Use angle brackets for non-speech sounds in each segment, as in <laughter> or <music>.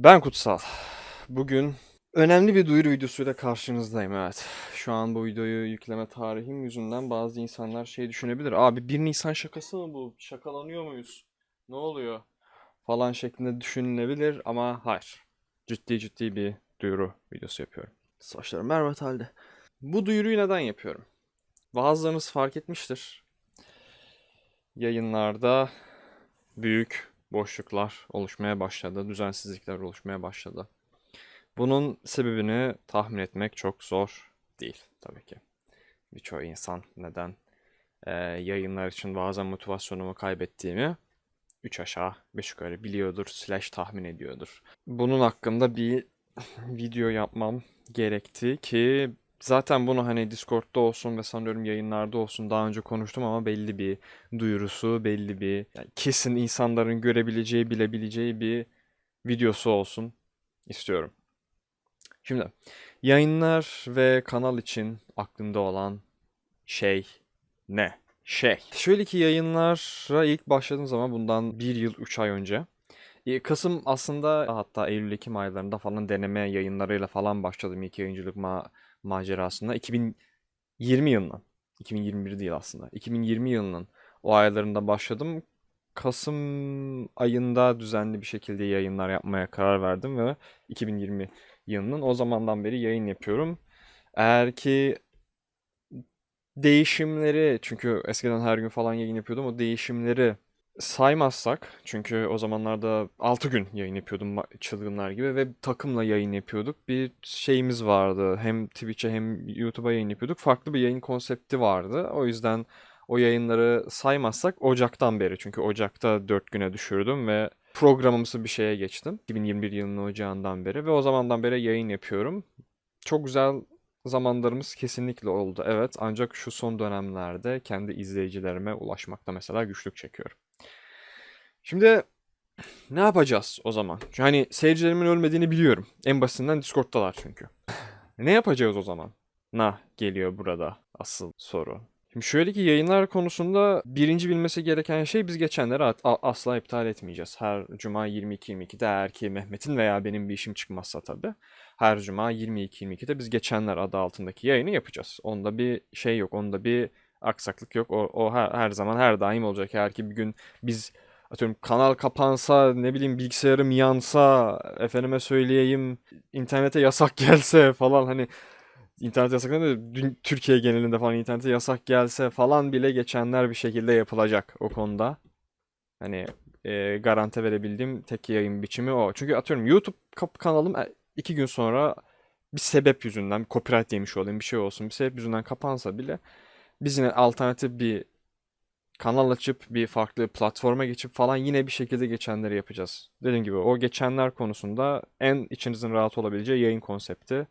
Ben Kutsal. Bugün önemli bir duyuru videosuyla karşınızdayım evet. Şu an bu videoyu yükleme tarihim yüzünden bazı insanlar şey düşünebilir. Abi 1 Nisan şakası mı bu? Şakalanıyor muyuz? Ne oluyor? Falan şeklinde düşünülebilir ama hayır. Ciddi ciddi bir duyuru videosu yapıyorum. Saçlarım berbat halde. Bu duyuruyu neden yapıyorum? Bazılarınız fark etmiştir. Yayınlarda büyük boşluklar oluşmaya başladı, düzensizlikler oluşmaya başladı. Bunun sebebini tahmin etmek çok zor değil tabii ki. Birçok insan neden eee, yayınlar için bazen motivasyonumu kaybettiğimi 3 aşağı 5 yukarı biliyordur, slash tahmin ediyordur. Bunun hakkında bir <laughs> video yapmam gerekti ki zaten bunu hani Discord'da olsun ve sanıyorum yayınlarda olsun daha önce konuştum ama belli bir duyurusu, belli bir yani kesin insanların görebileceği, bilebileceği bir videosu olsun istiyorum. Şimdi yayınlar ve kanal için aklımda olan şey ne? Şey. Şöyle ki yayınlara ilk başladığım zaman bundan bir yıl, üç ay önce. e, Kasım aslında hatta Eylül-Ekim aylarında falan deneme yayınlarıyla falan başladım ilk yayıncılık ma macerasında. 2020 yılının, 2021 değil aslında. 2020 yılının o aylarında başladım. Kasım ayında düzenli bir şekilde yayınlar yapmaya karar verdim ve 2020 yılının o zamandan beri yayın yapıyorum. Eğer ki değişimleri çünkü eskiden her gün falan yayın yapıyordum o değişimleri saymazsak çünkü o zamanlarda 6 gün yayın yapıyordum çılgınlar gibi ve takımla yayın yapıyorduk. Bir şeyimiz vardı. Hem Twitch'e hem YouTube'a yayın yapıyorduk. Farklı bir yayın konsepti vardı. O yüzden o yayınları saymazsak Ocak'tan beri çünkü Ocak'ta 4 güne düşürdüm ve programımsı bir şeye geçtim. 2021 yılının Ocağı'ndan beri ve o zamandan beri yayın yapıyorum. Çok güzel zamanlarımız kesinlikle oldu. Evet ancak şu son dönemlerde kendi izleyicilerime ulaşmakta mesela güçlük çekiyorum. Şimdi ne yapacağız o zaman? Hani seyircilerimin ölmediğini biliyorum. En basitinden Discord'dalar çünkü. Ne yapacağız o zaman? Na geliyor burada asıl soru. Şimdi şöyle ki yayınlar konusunda birinci bilmesi gereken şey biz geçenleri asla iptal etmeyeceğiz. Her cuma 22-22'de eğer ki Mehmet'in veya benim bir işim çıkmazsa tabii. Her cuma 22-22'de biz geçenler adı altındaki yayını yapacağız. Onda bir şey yok, onda bir aksaklık yok. O, o her, her zaman her daim olacak. Eğer ki bir gün biz atıyorum kanal kapansa, ne bileyim bilgisayarım yansa, efendime söyleyeyim internete yasak <laughs> gelse falan hani internet yasaklanıyor da dün- Türkiye genelinde falan internete yasak gelse falan bile geçenler bir şekilde yapılacak o konuda. Hani e, garanti verebildiğim tek yayın biçimi o. Çünkü atıyorum YouTube kanalım e, iki gün sonra bir sebep yüzünden copyright yemiş olayım bir şey olsun bir sebep yüzünden kapansa bile biz yine alternatif bir kanal açıp bir farklı platforma geçip falan yine bir şekilde geçenleri yapacağız. Dediğim gibi o geçenler konusunda en içinizin rahat olabileceği yayın konsepti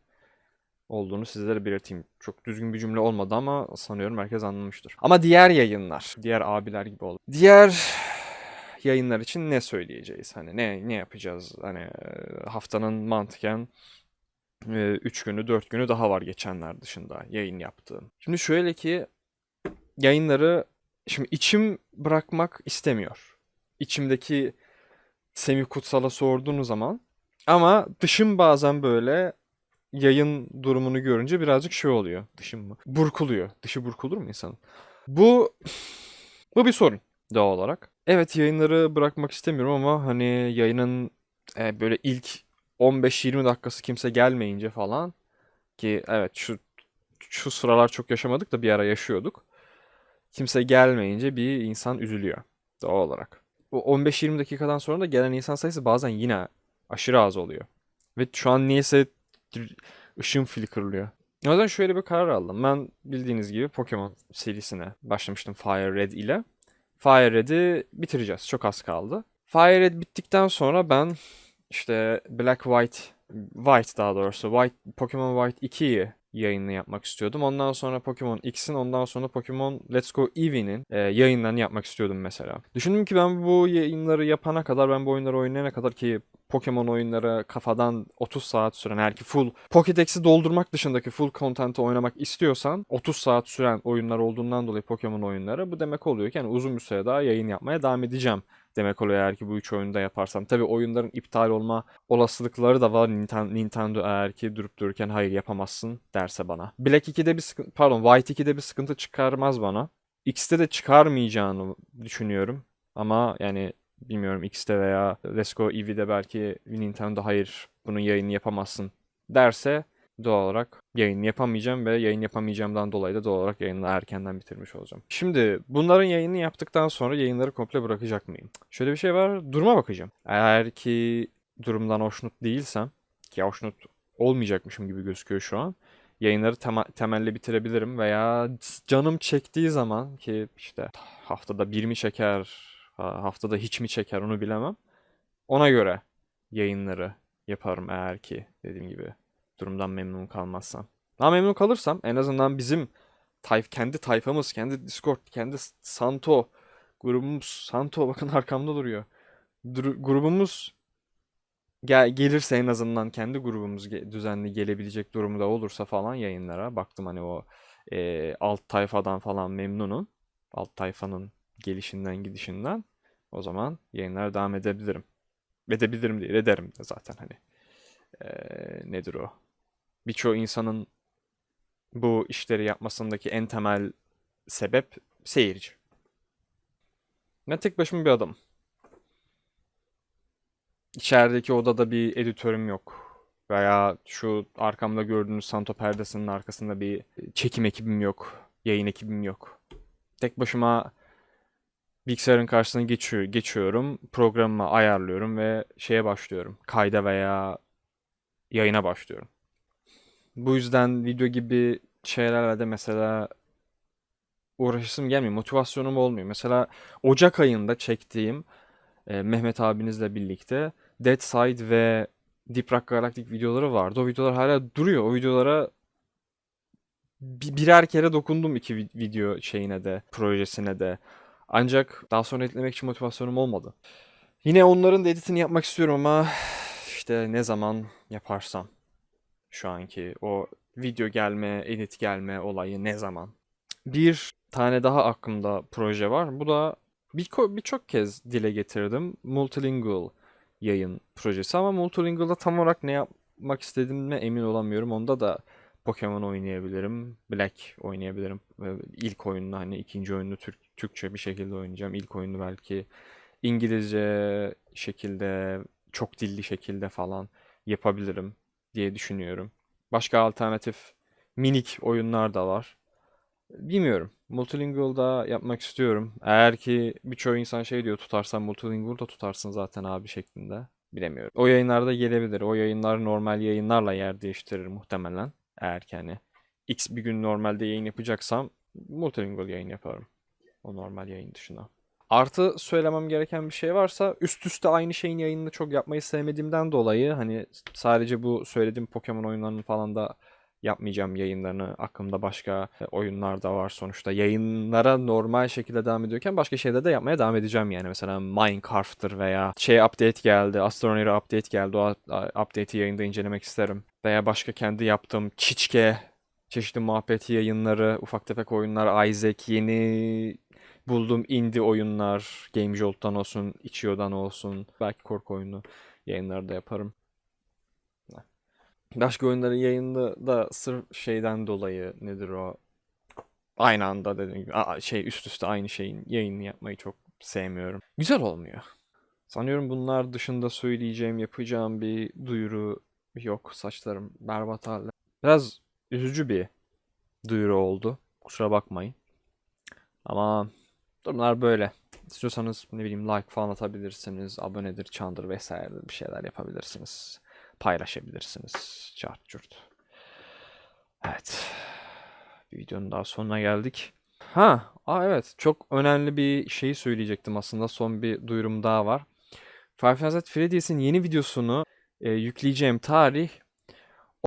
olduğunu sizlere belirteyim. Çok düzgün bir cümle olmadı ama sanıyorum herkes anlamıştır. Ama diğer yayınlar, diğer abiler gibi oldu. Diğer yayınlar için ne söyleyeceğiz? Hani ne ne yapacağız? Hani e, haftanın mantıken 3 günü 4 günü daha var geçenler dışında yayın yaptığım. Şimdi şöyle ki yayınları şimdi içim bırakmak istemiyor. İçimdeki Semih Kutsal'a sorduğunuz zaman ama dışım bazen böyle yayın durumunu görünce birazcık şey oluyor. Dışım mı? Burkuluyor. Dışı burkulur mu insanın? Bu bu bir sorun doğal olarak. Evet yayınları bırakmak istemiyorum ama hani yayının e, böyle ilk 15-20 dakikası kimse gelmeyince falan ki evet şu şu sıralar çok yaşamadık da bir ara yaşıyorduk. Kimse gelmeyince bir insan üzülüyor doğal olarak. O 15-20 dakikadan sonra da gelen insan sayısı bazen yine aşırı az oluyor. Ve şu an niyeyse ışığım flickerlıyor. O yüzden şöyle bir karar aldım. Ben bildiğiniz gibi Pokemon serisine başlamıştım Fire Red ile. Fire Red'i bitireceğiz. Çok az kaldı. Fire Red bittikten sonra ben işte Black White, White daha doğrusu, White, Pokemon White 2'yi yayını yapmak istiyordum. Ondan sonra Pokemon X'in, ondan sonra Pokemon Let's Go Eevee'nin e, yayınlarını yapmak istiyordum mesela. Düşündüm ki ben bu yayınları yapana kadar, ben bu oyunları oynayana kadar ki Pokemon oyunları kafadan 30 saat süren eğer ki full Pokédex'i doldurmak dışındaki full content'i oynamak istiyorsan 30 saat süren oyunlar olduğundan dolayı Pokemon oyunları bu demek oluyor ki yani uzun bir süre daha yayın yapmaya devam edeceğim demek oluyor eğer ki bu üç oyunu da yaparsam. Tabii oyunların iptal olma olasılıkları da var Ninten- Nintendo eğer ki durup dururken hayır yapamazsın derse bana. Black 2'de bir sıkıntı, pardon White 2'de bir sıkıntı çıkarmaz bana. X'te de çıkarmayacağını düşünüyorum. Ama yani bilmiyorum X'te veya Let's Go Eevee'de belki Nintendo hayır bunun yayını yapamazsın derse doğal olarak yayın yapamayacağım ve yayın yapamayacağımdan dolayı da doğal olarak yayını erkenden bitirmiş olacağım. Şimdi bunların yayını yaptıktan sonra yayınları komple bırakacak mıyım? Şöyle bir şey var, duruma bakacağım. Eğer ki durumdan hoşnut değilsem, ki hoşnut olmayacakmışım gibi gözüküyor şu an, yayınları tema- temelli bitirebilirim veya canım çektiği zaman ki işte haftada bir mi çeker, ha- haftada hiç mi çeker onu bilemem. Ona göre yayınları yaparım eğer ki dediğim gibi durumdan memnun kalmazsam. Ama memnun kalırsam en azından bizim tayf kendi tayfamız, kendi Discord, kendi Santo grubumuz, Santo bakın arkamda duruyor. Dur- grubumuz gel gelirse en azından kendi grubumuz ge- düzenli gelebilecek durumda olursa falan yayınlara baktım hani o e, alt tayfadan falan memnunum. Alt tayfanın gelişinden gidişinden. O zaman yayınlara devam edebilirim. Edebilirim değil, ederim de zaten hani. E, nedir o? Birçoğu insanın bu işleri yapmasındaki en temel sebep seyirci. Ben tek başıma bir adamım. İçerideki odada bir editörüm yok. Veya şu arkamda gördüğünüz Santo perdesinin arkasında bir çekim ekibim yok. Yayın ekibim yok. Tek başıma bilgisayarın karşısına geçiyor, geçiyorum. Programımı ayarlıyorum ve şeye başlıyorum. Kayda veya yayına başlıyorum. Bu yüzden video gibi şeylerle de mesela uğraşısım gelmiyor. Motivasyonum olmuyor. Mesela Ocak ayında çektiğim e, Mehmet abinizle birlikte Dead Side ve Deep Rock Galactic videoları vardı. O videolar hala duruyor. O videolara bi- birer kere dokundum iki vi- video şeyine de, projesine de. Ancak daha sonra eklemek için motivasyonum olmadı. Yine onların da editini yapmak istiyorum ama işte ne zaman yaparsam şu anki o video gelme, edit gelme olayı ne zaman? Bir tane daha aklımda proje var. Bu da birçok kez dile getirdim. Multilingual yayın projesi ama multilingual'da tam olarak ne yapmak istediğime emin olamıyorum. Onda da Pokemon oynayabilirim, Black oynayabilirim. İlk oyununu hani ikinci oyunu Türk Türkçe bir şekilde oynayacağım. İlk oyunu belki İngilizce şekilde, çok dilli şekilde falan yapabilirim diye düşünüyorum. Başka alternatif minik oyunlar da var. Bilmiyorum. Multilingual'da yapmak istiyorum. Eğer ki birçok insan şey diyor tutarsan multilingual'da tutarsın zaten abi şeklinde. Bilemiyorum. O yayınlarda gelebilir. O yayınlar normal yayınlarla yer değiştirir muhtemelen. Eğer ki hani X bir gün normalde yayın yapacaksam multilingual yayın yaparım. O normal yayın dışında. Artı söylemem gereken bir şey varsa üst üste aynı şeyin yayınını çok yapmayı sevmediğimden dolayı hani sadece bu söylediğim Pokemon oyunlarının falan da yapmayacağım yayınlarını. Aklımda başka e, oyunlar da var sonuçta. Yayınlara normal şekilde devam ediyorken başka şeyler de yapmaya devam edeceğim yani. Mesela Minecraft'tır veya şey update geldi, Astroneer update geldi. O update'i yayında incelemek isterim. Veya başka kendi yaptığım Çiçke çeşitli muhabbeti yayınları, ufak tefek oyunlar, Isaac, yeni bulduğum indie oyunlar, Game Jolt'tan olsun, Itch.io'dan olsun, belki korku oyunu yayınları da yaparım. Başka oyunların yayında da sırf şeyden dolayı nedir o? Aynı anda dediğim gibi şey üst üste aynı şeyin yayını yapmayı çok sevmiyorum. Güzel olmuyor. Sanıyorum bunlar dışında söyleyeceğim, yapacağım bir duyuru yok. Saçlarım berbat halde. Biraz üzücü bir duyuru oldu. Kusura bakmayın. Ama durumlar böyle. İstiyorsanız ne bileyim like falan atabilirsiniz. Abonedir, çandır vesaire bir şeyler yapabilirsiniz. Paylaşabilirsiniz. Çart çurt. Evet. Videonun daha sonuna geldik. Ha, aa evet. Çok önemli bir şeyi söyleyecektim aslında. Son bir duyurum daha var. Five Nights at Freddy's'in yeni videosunu e, yükleyeceğim tarih